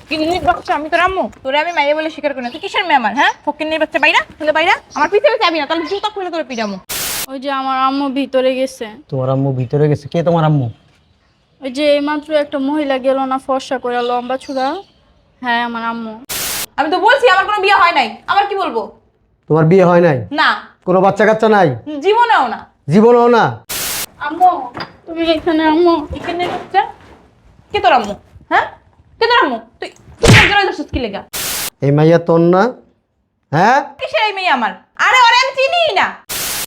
ফকিন্নির বাচ্চা আমি তোর আম্মু। তোরে আমি মাইয়া বলে স্বীকার করি না। তুই কিসের মেয়ে আমার হ্যাঁ? ফকিন্নির বাচ্চা বাইরা? তাহলে বাইরা? আমার পিছনে যাবি না তাহলে জুতা খুলে তোরে পিটামো ওই যে আমার আম্মু ভিতরে গেছে। তোমার আম্মু ভিতরে গেছে? কে তোমার আম্মু? ওই যে এইমাত্র একটা মহিলা গেল না ফর্সা করে লম্বা ছুড়া হ্যাঁ আমার আম্মু। আমি তো বলছি আমার কোনো বিয়ে হয় নাই। আবার কি বলব? তোমার বিয়ে হয় নাই? না। কোনো বাচ্চা কাচ্চা নাই? জীবনেও না। জীবনও না? আম্মু তুমি এখানে আম্মু। ফকিন্নির বাচ্চা কে তোর আম্মু? হ্যাঁ? কে তুই কি লেগা? এই মাইয়া তোর না? হ্যাঁ? কিসের এই মেয়ে আমার? আরে ওরে আমি চিনিই না।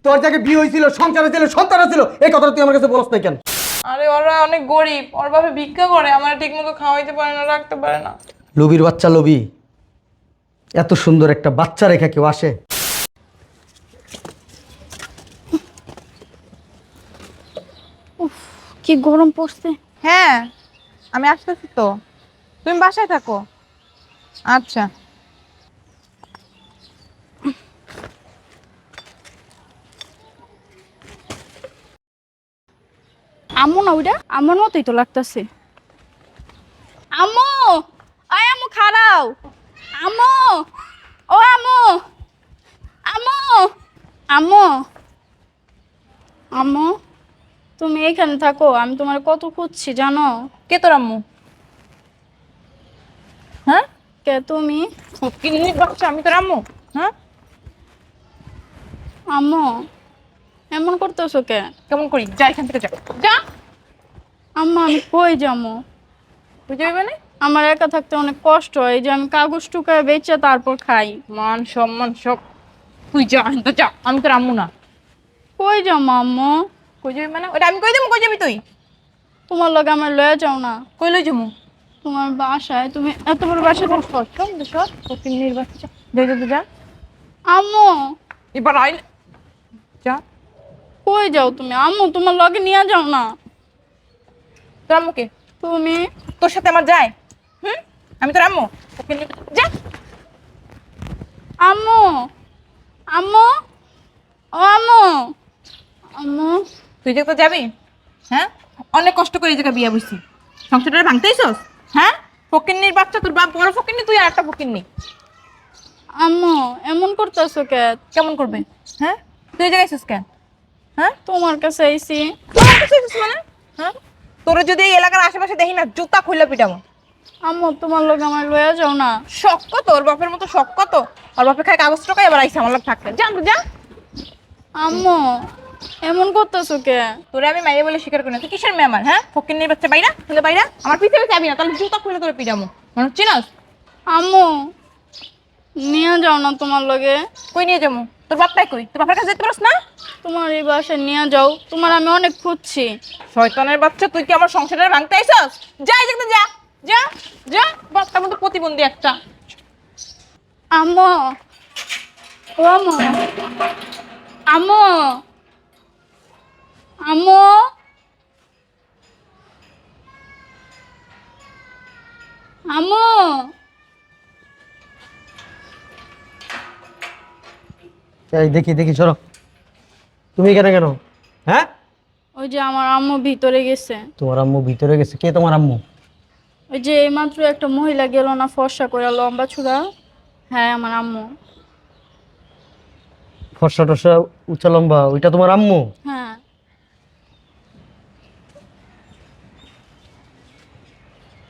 তোর যাকে বিয়ে হয়েছিল সংসার ছিল সন্তান ছিল এই কথাটা তুই আমার কাছে বলস না কেন? আরে ওরা অনেক গরিব ওর বাবা ভিক্ষা করে আমার ঠিক মতো খাওয়াইতে পারে না রাখতে পারে না। লবির বাচ্চা লবি এত সুন্দর একটা বাচ্চা রেখা কেউ আসে? কি গরম পড়ছে। হ্যাঁ আমি আসতেছি তো। তুমি বাসায় থাকো। আচ্ছা। আম্মু না ওইটা? আমার মতোই তো লাগতেছে। আম্মু! আয় আম্মু খারাও আম্মু! ও আম্মু! আম্মু! আম্মু! আম্মু তুমি এখানে থাকো আমি তোমার কত খুঁজছি জানো? কে তোর আম্মু? হ্যাঁ? কে তুমি? বাচ্চা আমি তোর আম্মু। হ্যাঁ? আম্মু এমন করতেছো কে? কেমন করি? যা এখান থেকে যা। যা? আম্মা আমি কই যাব? বুঝে যাবে আমার একা থাকতে অনেক কষ্ট হয় এই যে আমি কাগজ টুকায় বেচে তারপর খাই। মান সম্মান সব। তুই যা থেকে যা। আমি তোর আম্মু না। কই যাব আম্মু? কই যাবি মানে? ওটা আমি কই দেবো? কই যাবি তুই? তোমার লগে আমার লয়ে যাও না। কই লই যাব? তোমার বাসায় তুমি বড় বাসায় থাকো। সব ফকিন্নির বাচ্চা যা যা যা, যা। আম্মু! এবার আইলে যা। কই যাও তুমি? আম্মু তোমার লগে নিয়ে যাও না। তোর আম্মুকে তুমি? তোর সাথে আমার যায়? হুম? আমি তোর আম্মু? ফকিন্নির যা। আম্মু! আম্মু! ও আম্মু! আম্মু! তুই যে তো যাবি হ্যাঁ? অনেক কষ্ট করে এই জায়গায় বিয়ে বসছি। সংসারটা ভাঙতেইছস হ্যাঁ? ফকিন্নির বাচ্চা তোর বাপ বড় ফকিন্নি তুই আর একটা ফকিন্নি। আম্মু এমন করতেছো কে কেমন করবে? হ্যাঁ? তুই জায়গায় কেন? হ্যাঁ? তোমার কাছে আইসি আমার কাছে আছিস মানে? হ্যাঁ? তোর যদি এই এলাকার আশেপাশে দেখি না জুতা খুললে পিটামো। আম্মু তোমার লগে আমার লয়ে যাও না। শখ কত? ওর বাপের মতো শখ কত? ওর বাপে খায় কাগজ টাকা এবার আইসা আমার লোক থাকতে যা যা। আম্মু এমন করতেছো কে? তোরে আমি মাইয়ে বলে স্বীকার করি না। তুই কিসের মেয়ে আমার হ্যাঁ? ফকিন্নির বাচ্চা বাইরা তাহলে বাইরা আমার পিছনে যাবি না। তাহলে জুতা খুলে তোরে পিটামো। মনে হচ্ছে না আম্মু নিয়ে যাও না তোমার লগে। কই নিয়ে যাব? তোর বাপটাই কই? তোর বাপের কাছে যেতে পারস না? তোমার এই বাসায় নিয়ে যাও। তোমার আমি অনেক খুঁজছি। শয়তানের বাচ্চা তুই কি আমার সংসারের ভাঙতে আইসস? যা এই যা। যা যা। বাচ্চার মতো প্রতিবন্ধী একটা। আম্মু ও আম্মু। আম্মু আম্মু? আম্মু? এই দেখি দেখি চলো তুমি এখানে কেন? হ্যাঁ? ওই যে আমার আম্মু ভিতরে গেছে। তোমার আম্মু ভিতরে গেছে? কে তোমার আম্মু? ওই যে এইমাত্র একটা মহিলা গেল না ফর্সা করে লম্বা ছুড়া হ্যাঁ আমার আম্মু। ফর্সা টর্সা উচ্চা লম্বা ওইটা তোমার আম্মু? হ্যাঁ।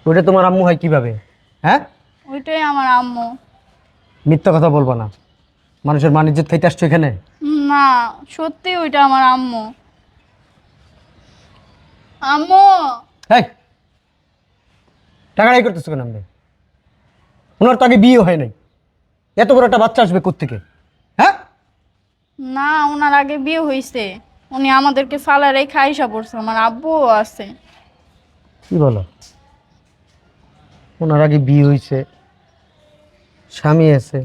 ওইটা তোমার আম্মু হয় কীভাবে? হ্যাঁ? ওইটাই আমার আম্মু। মিথ্যা কথা বলব না। মানুষের বাণিজ্যের থেকে আসছো এখানে? না সত্যি ওইটা আমার আম্মু। আম্মু! এই টাকাটাই করতেছো কেন আপনি ওনার তো আগে বিয়ে হয় নাই। এত বড় একটা বাচ্চা আসবে কোত্থেকে? হ্যাঁ? না ওনার আগে বিয়ে হয়েছে উনি আমাদেরকে ফালারাই খাইসা পড়ছে আমার আব্বুও আছে। কি বলো? ওনার আগে বিয়ে হয়েছে স্বামী আছে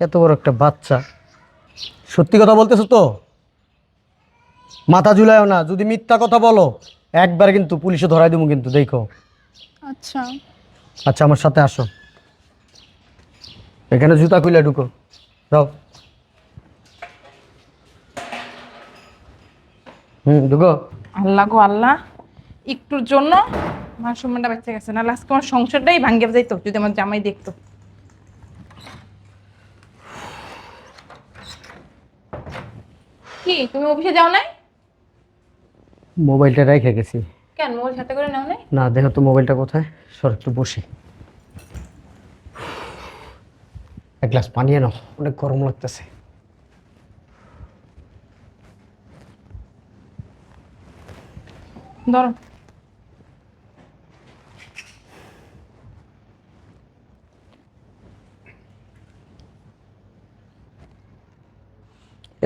এত বড় একটা বাচ্চা। সত্যি কথা বলতেছো তো? মাথা ঝুলায়ও না যদি মিথ্যা কথা বলো একবার কিন্তু পুলিশে ধরাই দেবো কিন্তু দেখো। আচ্ছা। আচ্ছা আমার সাথে আসো। এখানে জুতা খুলে ঢুকো। যাও। হুম ঢুকো। আল্লাহ গো আল্লাহ একটুর জন্য আমার সম্মানটা বেঁচে গেছে। না আজকে আমার সংসারটাই ভাঙ্গে যাইতো যদি আমার জামাই দেখতো। কি তুমি অফিসে যাও নাই? মোবাইলটা রেখে গেছি। কেন মোবাইল সাথে করে নাও নাই? না দেখো তো মোবাইলটা কোথায়। সর একটু বসি। এক গ্লাস পানি এনো অনেক গরম লাগতেছে। ধরো।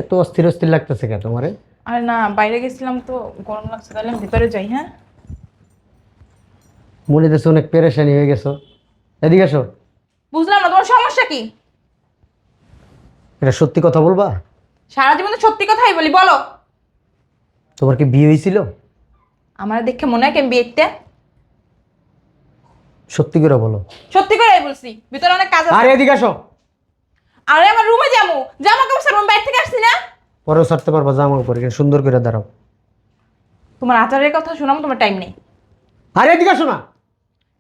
এত অস্থির অস্থির লাগতেছে কে তোমারে? আরে না বাইরে গেছিলাম তো গরম লাগছে তাহলে ভিতরে যাই হ্যাঁ? মনে দেশে অনেক পেরেশানি হয়ে গেছো। এদিকে এসো। বুঝলাম না তোমার সমস্যা কি? এটা সত্যি কথা বলবা? সারা জীবন তো সত্যি কথাই বলি বলো। তোমার কি বিয়ে হয়েছিল আমার দেখে মনে হয় কি আমি বিয়েতে? সত্যি করে বলো। সত্যি করে বলছি ভিতরে অনেক কাজ আছে। আরে এদিকে আসো আরে আমার রুমে যাব। জামা কাপড় সারবো আমি বাইরে থেকে আসছি না? পরেও ছাড়তে পারবা জামা পরে কিন্তু সুন্দর করে দাঁড়াও। তোমার আচারের কথা শোনাম তোমার টাইম নেই। আরে এদিকে আসো না।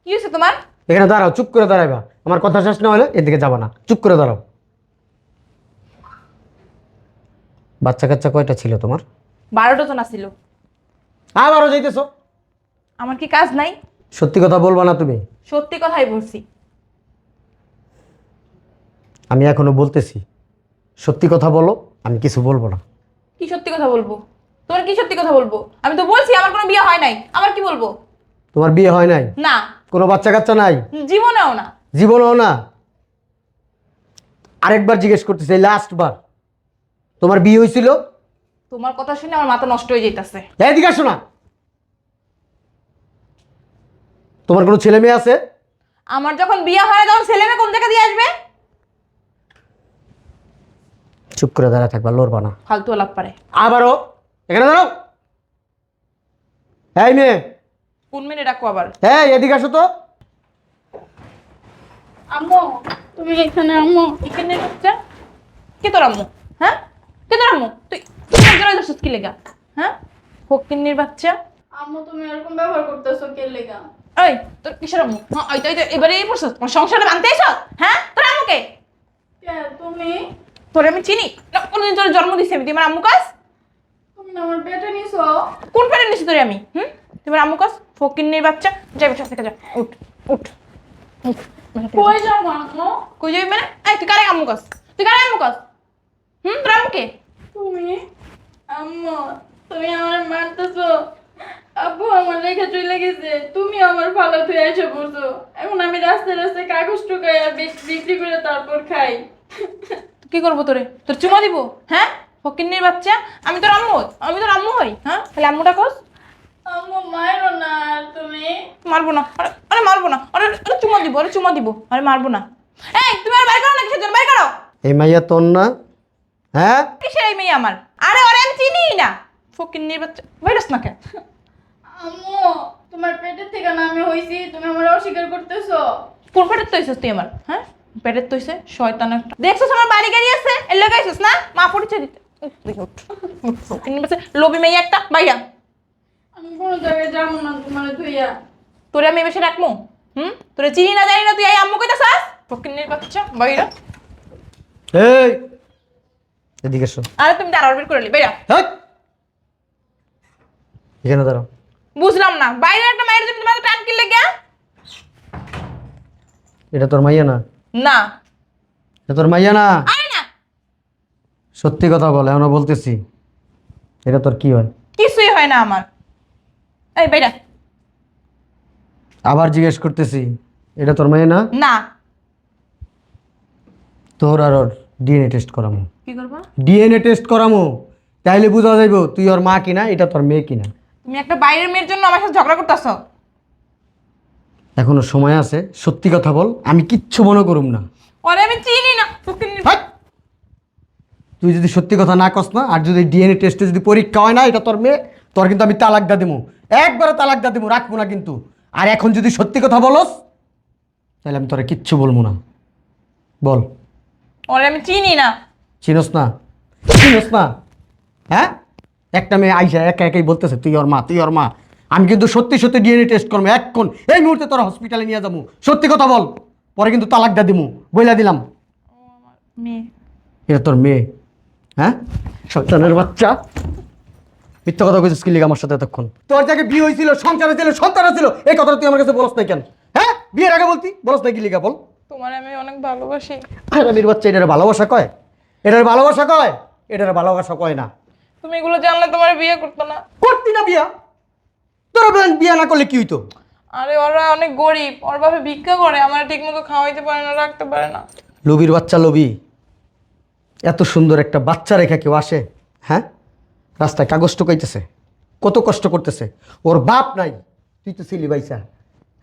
কি হয়েছে তোমার? এখানে দাঁড়াও চুপ করে দাঁড়াইবা। আমার কথা শেষ না হলে এদিকে যাবা না। চুপ করে দাঁড়াও। বাচ্চা কাচ্চা কয়টা ছিল তোমার? বারোটা জন আসছিল আবারও যাইতেছো? আমার কি কাজ নাই? সত্যি কথা বলবা না তুমি? সত্যি কথাই বলছি। আমি এখনও বলতেছি। সত্যি কথা বলো আমি কিছু বলব না। কি সত্যি কথা বলব? তোমার কি সত্যি কথা বলব? আমি তো বলছি আমার কোনো বিয়ে হয় নাই। আমার কি বলব? তোমার বিয়ে হয় নাই? না। কোনো বাচ্চা কাচ্চা নাই? জীবনেও না। জীবনেও না? আরেকবার জিজ্ঞেস করতেছি লাস্ট বার। তোমার বিয়ে হয়েছিল? তোমার কথা শুনে আমার মাথা নষ্ট হয়ে যাইতাছে। এদিকে আসো না। তোমার কোনো ছেলে মেয়ে আছে? আমার যখন বিয়ে হয় তখন ছেলে মেয়ে কোন জায়গা দিয়ে আসবে? চুপ করে দাঁড়া থাকবা লড়বা না। ফালতু আলাপ পারে। আবারও? এখানে দাঁড়াও। এই মেয়ে। কোন মেনে ডাকো আবার? এই এদিকে আসো তো। আম্মু তুমি এখানে আম্মু এখানে বাচ্চা কে তোর আম্মু? হ্যাঁ? কে তোর আম্মু? তুই জড়াই দর্শস কি লেগা? হ্যাঁ? ফকিন্নির বাচ্চা? আম্মু তুমি এরকম ব্যবহার করতেছো কে লেগা? ওই তোর কিসের আম্মু? হ্যাঁ ওই তো এবারে এই পড়ছস সংসারটা ভাঙতে এসো। হ্যাঁ? তোর আম্মুকে? কে তুমি? তোরে আমি চিনি? না কোনদিন তোর জন্ম দিছি আমি। তুই আমার আম্মু কাজ তুমি না আমার পেটে নিছো। কোন পেটে নিছি তোরে আমি? হুম? তুই আমার আম্মু কাজ ফকিন্নির বাচ্চা? যাই বেটা থেকে যা উঠ উঠ উঠ, বাসা থেকে যা। কই যাব আম্মু কই যাবি মানে? এই তুই কারে আম্মু কাজ তুই কারে আম্মু কাজ হুম তোর আম্মুকে তুমি আম্মু তুমি আমার মারতেছো আব্বু আমার লেখা চলে গেছে। তুমি আমার ভালো তুই এসে পড়ছো। এখন আমি রাস্তায় রাস্তায় কাগজ টুকাইয়া বিক- বিক্রি করে তারপর খাই। কি করব তোরে? তোর চুমা দিব? হ্যাঁ? ফকিন্নির বাচ্চা? আমি তোর আম্মু। আমি তোর আম্মু হই হ্যাঁ? তাহলে আম্মুটা কস আম্মু মারো না তুমি। মারবো না। আরে আরে মারবো না। আরে আরে চুমা দিব আরে চুমা দিব। আরে মারবো না। এই তুমি আর বাইর করো না কিসের জন্য বাইর করো। এই মাইয়া তোর না? হ্যাঁ? কিসের এই মেয়ে আমার? আরে ওরে আমি চিনি না। ফকিন্নির বাচ্চা। ভাইরাস না কেন? আম্মু তোমার পেটের থেকে না আমি হইছি। তুমি আমার অস্বীকার করতেছো। কোন পেটের তুই আমার? হ্যাঁ? পেটের তৈছে শয়তান একটা দেখছিস আমার বাড়ি গাড়ি আছে? এর লাগাইছিস না? মা পরিচয় দিতে। দেখে উঠ। লোভি মেয়ে একটা বাইরা আমি কোনো জায়গায় যাব না তোমার ধুইয়া। তোরে আমি বেশি রাখব হুম? তোরে চিনি না জানি না তুই এই আম্মু কইতাছাস? ফকিন্নির বাচ্চা বাইরা। এই! এদিকে এসো। আরে তুমি দাঁড়াও বের করে নি বাইরা। হ্যাঁ এখানে দাঁড়াও। বুঝলাম না বাইরে একটা মায়ের জন্য টান কিনলে কে এটা তোর মাইয়া না? না। এটা তোর মাইয়া না? আরে না। সত্যি কথা বল এখনও বলতেছি। এটা তোর কি হয়? কিছুই হয় না আমার। এই বাইরা। আবার জিজ্ঞেস করতেছি এটা তোর মাইয়া না? না। তোর আর ওর ডিএনএ টেস্ট করামো। কি করবা? ডিএনএ টেস্ট করামো। তাইলে বোঝা যাইব তুই ওর মা কিনা এটা তোর মেয়ে কিনা। তুমি একটা বাইরের মেয়ের জন্য আমার সাথে ঝগড়া করতেছো? এখনও সময় আছে সত্যি কথা বল আমি কিচ্ছু মনে করুম না। ওরে আমি চিনি না ফকিন্নির হাট! তুই যদি সত্যি কথা না কস না আর যদি ডিএনএ টেস্টে যদি পরীক্ষা হয় না এটা তোর মেয়ে তোর কিন্তু আমি তালাক দা দেবো একবারে তালাক দা দেবো রাখব না কিন্তু। আর এখন যদি সত্যি কথা বলস তাহলে আমি তোরে কিচ্ছু বলব না। বল। ওরে আমি চিনি না। চিনস না। চিনস না। হ্যাঁ? একটা মেয়ে আইসা একা একাই বলতেছে তুই ওর মা তুই ওর মা। আমি কিন্তু সত্যি সত্যি ডিএনএ টেস্ট করব এক্ষণ। এই মুহূর্তে তোরা হসপিটালে নিয়ে যাব। সত্যি কথা বল পরে কিন্তু তালাক দা দিমু বইলা দিলাম। মেয়ে। এটা তোর মেয়ে। হ্যাঁ? সন্তানের বাচ্চা। মিথ্যা কথা কইছিস কি লিগে আমার সাথে এতক্ষণ? তোর যাকে বিয়ে হয়েছিল সংসার হয়েছিল সন্তান ছিল এই কথাটা তুই আমার কাছে বলস না কেন? হ্যাঁ? বিয়ের আগে বলতি বলস না কি লিগা বল? তোমার আমি অনেক ভালোবাসি। আমির বাচ্চা এটার ভালোবাসা কয়? এটার ভালোবাসা কয়? এটার ভালোবাসা কয় না। তুমি এগুলো জানলে তোমার বিয়ে করতো না। করতি না বিয়া? তোর বিয়া না করলে কি হইতো? আরে ওরা অনেক গরিব ওর বাপে ভিক্ষা করে আমার ঠিক মতো খাওয়াইতে পারে না রাখতে পারে না। লবির বাচ্চা লবি এত সুন্দর একটা বাচ্চা রেখা কেউ আসে হ্যাঁ? রাস্তায় কাগজ টুকাইতেছে কত কষ্ট করতেছে। ওর বাপ নাই তুই তো ছিলি ভাইসা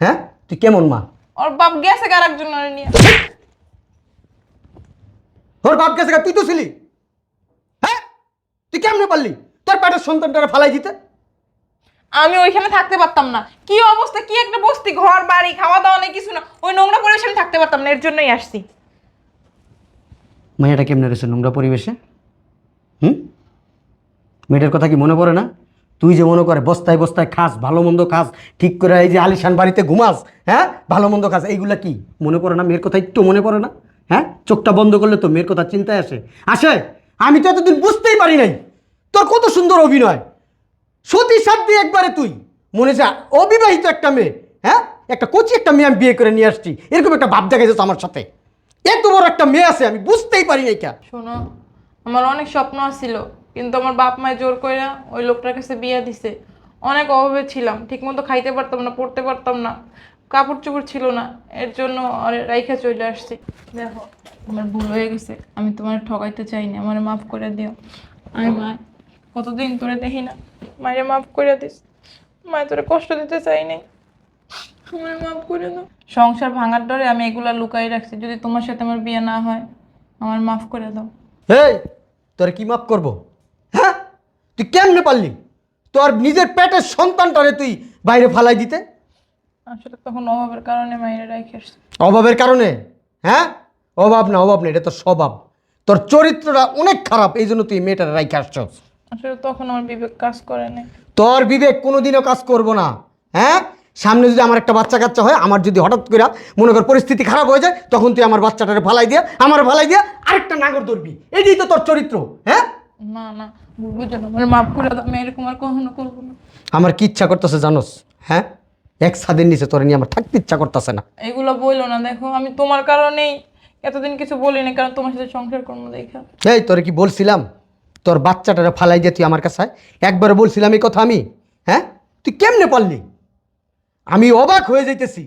হ্যাঁ? তুই কেমন মা? ওর বাপ গেছে কার একজন নিয়ে? ওর বাপ গেছে গা, তুই তো ছিলি হ্যাঁ? তুই কেমনে পারলি? তোর পেটের সন্তানটারে ফালাই দিতে? আমি ওইখানে থাকতে পারতাম না। কি অবস্থা? কি একটা বস্তি? ঘর, বাড়ি খাওয়া দাওয়া নেই, কিছু না। ওই নোংরা পরিবেশে আমি থাকতে পারতাম না, এর জন্যই আসছি। মেয়েটা কেমনে রয়েছে নোংরা পরিবেশে? হুম? মেয়েটার কথা কি মনে পড়ে না? তুই যে মনে করে বস্তায় বস্তায় খাস, ভালো মন্দ খাস, ঠিক করে এই যে আলিশান বাড়িতে ঘুমাস হ্যাঁ? ভালো মন্দ খাস, এইগুলা কি? মনে পড়ে না? মেয়ের কথা একটু মনে পড়ে না? হ্যাঁ? চোখটা বন্ধ করলে তো মেয়ের কথা চিন্তায় আসে। আসে? আমি তো এতদিন বুঝতেই পারি নাই। তোর কত সুন্দর অভিনয়। সতী দিয়ে একবারে তুই। মনে যা, অবিবাহিত একটা মেয়ে হ্যাঁ? একটা কচি একটা মেয়ে আমি বিয়ে করে নিয়ে আসছি। এরকম একটা ভাব দেখা যাচ্ছে আমার সাথে। এত বড় একটা মেয়ে আছে, আমি বুঝতেই পারি নাই কে শোনো, আমার অনেক স্বপ্ন ছিল কিন্তু আমার বাপ মায় জোর করে ওই লোকটার কাছে বিয়ে দিছে। অনেক অভাবে ছিলাম, ঠিকমতো খাইতে পারতাম না, পড়তে পারতাম না কাপড় চোপড় ছিল না, এর জন্য রাইখা চলে আসছি। দেখো, আমার ভুল হয়ে গেছে, আমি তোমার ঠকাইতে চাইনি, আমার মাফ করে দিও। আমি মা কতদিন তোরে দেখি না? মায়ের মাফ করে দিস। মায়ের তোরে কষ্ট দিতে চাই নাই। আমার মাফ করে দাও। সংসার ভাঙার ডরে আমি এগুলা লুকাই রাখছি। যদি তোমার সাথে আমার বিয়ে না হয় আমার মাফ করে দাও। এই তোর কি মাপ করব? হ্যাঁ? তুই কেমনে পারলি? তোর নিজের পেটের সন্তানটারে তুই বাইরে ফালাই দিতে? আসলে তখন অভাবের কারণে মায়েরা রেখে আসছে। অভাবের কারণে? হ্যাঁ? অভাব না অভাব না এটা তোর স্বভাব। তোর চরিত্রটা অনেক খারাপ এই জন্য তুই মেয়েটার রাইখে আসছস। আসলে তখন আমার বিবেক কাজ করে না তোর বিবেক কোনোদিনও কাজ করব না হ্যাঁ? সামনে যদি আমার একটা বাচ্চা কাচ্চা হয় আমার যদি হঠাৎ করে মনে কর পরিস্থিতি খারাপ হয়ে যায় তখন তুই আমার বাচ্চাটারে ফালাই দিয়া আমার ফালাই দিয়া আরেকটা নাগর ধরবি। এটাই তো তোর চরিত্র হ্যাঁ? না না বুঝো না আমার মাফ করে দাও আমি এরকম আর কখনো করব না। আমার কি ইচ্ছা করতেছে জানোস হ্যাঁ? এক ছাদের নিচে তোর নিয়ে আমার থাকতে ইচ্ছা করতেছে না। এগুলো বইলো না দেখো আমি তোমার কারণেই এতদিন কিছু বলিনি কারণ তোমার সাথে সংসার কর্ম দেখা। এই তোরে কি বলছিলাম? তোর বাচ্চাটারে ফালাই দিয়ে তুই আমার কাছে? একবারে বলছিলাম এই কথা আমি হ্যাঁ? তুই কেমনে পারলি? আমি অবাক হয়ে যাইতেছি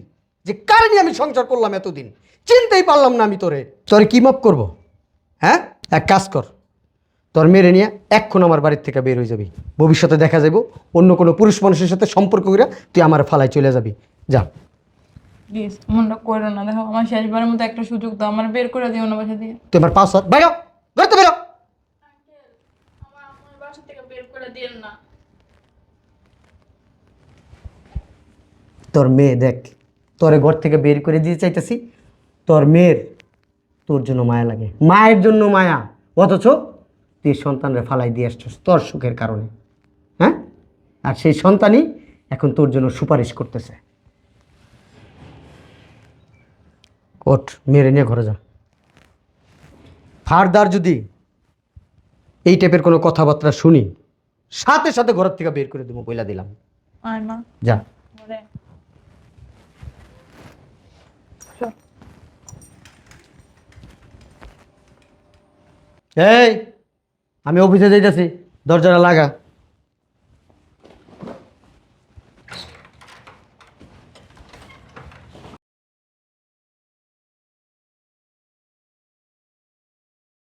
যে কার নিয়ে আমি সংসার করলাম এতদিন? চিনতেই পারলাম না আমি তোরে। তোরে কি মাপ করব? হ্যাঁ? এক কাজ কর তোর মেরে নিয়ে এক্ষণ আমার বাড়ির থেকে বের হয়ে যাবি। ভবিষ্যতে দেখা যাব অন্য কোনো পুরুষ মানুষের সাথে সম্পর্ক করে তুই আমার ফালাই চলে যাবি। যা। প্লিজ করো না দেখো আমার শেষবারের মতো একটা সুযোগ দাও আমার বের করে দিও না বাসা দিয়ে। তুই আমার পাস বেরোতে বেরো আমার আমার বাসা থেকে বের করে দিয়েন তোর মেয়ে দেখ, তোরে ঘর থেকে বের করে দিয়ে চাইতেছি। তোর মেয়ের তোর জন্য মায়া লাগে, মায়ের জন্য মায়া। অথচ তুই সন্তানরা ফালাই দিয়ে আসছিস তোর সুখের কারণে হ্যাঁ? আর সেই সন্তানই এখন তোর জন্য সুপারিশ করতেছে। ওঠ, মেরে নিয়ে ঘরে যা। ফারদার যদি এই টাইপের কোনো কথাবার্তা শুনি সাথে সাথে ঘর থেকে বের করে দেবো বইলা দিলাম। যা। এই আমি অফিসে যাইতেছি দরজাটা লাগা।